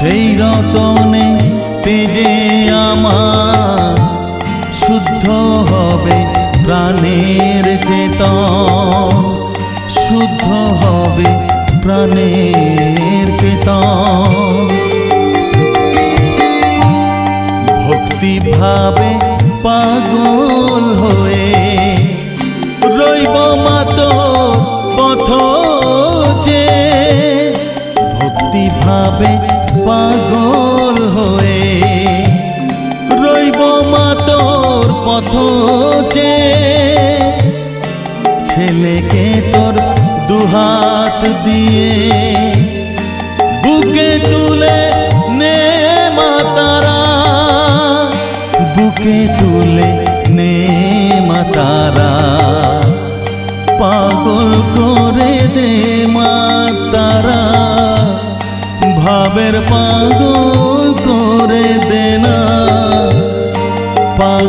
সেই রতনে তেজে আমার শুদ্ধ হবে প্রাণের চেতন, শুদ্ধ হবে প্রাণের চেতন। ভক্তি ভাবে পাগল পথ যে ছেলেকে তোর দুহাত দিয়ে। বুকে তুলে নে মাতারা বুকে তুলে নে মাতারা পাগল করে দে মাতারা ভাবের পাগল করে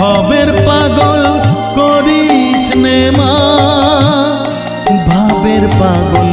ভবের পাগল করিস নে মা। ভাবের পাগল